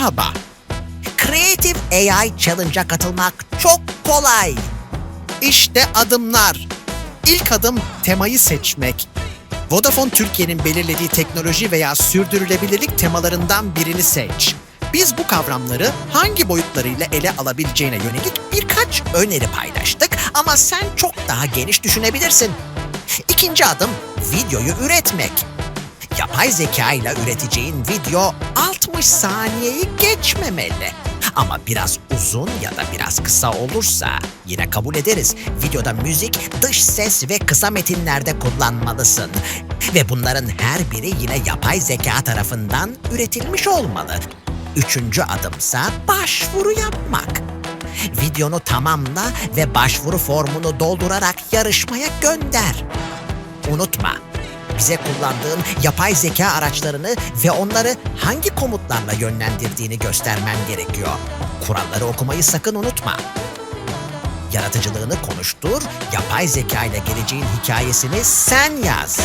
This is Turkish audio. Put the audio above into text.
Merhaba. Creative AI Challenge'a katılmak çok kolay. İşte adımlar. İlk adım temayı seçmek. Vodafone Türkiye'nin belirlediği teknoloji veya sürdürülebilirlik temalarından birini seç. Biz bu kavramları hangi boyutlarıyla ele alabileceğine yönelik birkaç öneri paylaştık ama sen çok daha geniş düşünebilirsin. İkinci adım videoyu üretmek. Yapay zeka ile üreteceğin video 60 saniyeyi geçmemeli. Ama biraz uzun ya da biraz kısa olursa yine kabul ederiz. Videoda müzik, dış ses ve kısa metinlerde kullanmalısın. Ve bunların her biri yine yapay zeka tarafından üretilmiş olmalı. Üçüncü adımsa başvuru yapmak. Videonu tamamla ve başvuru formunu doldurarak yarışmaya gönder. Unutma, bize kullandığın yapay zeka araçlarını ve onları hangi komutlarla yönlendirdiğini göstermen gerekiyor. Kuralları okumayı sakın unutma. Yaratıcılığını konuştur, yapay zeka ile geleceğin hikayesini sen yaz.